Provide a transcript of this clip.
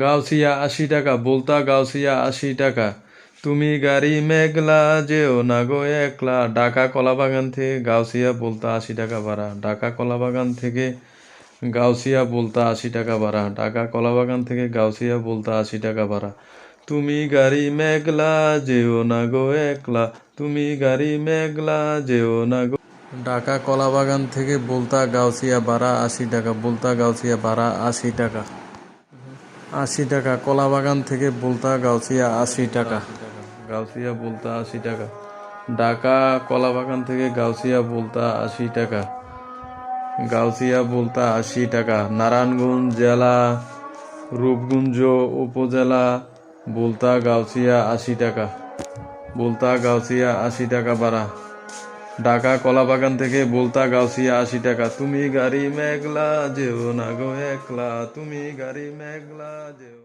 গাউসিয়া আশি টাকা, বলতা গাউসিয়া আশি টাকা। তুমি গাড়ি মেঘলা, যেও না গো একলা। ঢাকা কলাবাগান থেকে গাউসিয়া বলতা আশি টাকা ভাড়া। ঢাকা কলাবাগান থেকে গাউসিয়া বলতা আশি টাকা ভাড়া। ঢাকা কলাবাগান থেকে গাউসিয়া বলতা আশি টাকা ভাড়া। তুমি গাড়ি মেঘলা, যেও না গো একলা। তুমি গাড়ি মেঘলা, যেও না গো। ঢাকা কলাবাগান থেকে বলতা গাউসিয়া ভাড়া আশি টাকা, বলতা গাউসিয়া ভাড়া আশি টাকা। আশি টাকা, কলাবাগান থেকে বলতা গাউসিয়া আশি টাকা। গাউসিয়া বলতা আশি টাকা। ঢাকা, কলাবাগান থেকে গাউসিয়া বলতা আশি টাকা। গাউসিয়া বলতা আশি টাকা। নারায়ণগঞ্জ জেলা, রূপগুঞ্জ উপজেলা, বলতা গাউসিয়া আশি টাকা। বলতা গাউসিয়া আশি টাকা ভাড়া। ঢাকা কলা বাগান থেকে বলতা গাউসিয়া আশি টাকা। তুমি গাড়ি মেঘলা, যেও না গো একলা। তুমি গাড়ি মেঘলা, যেও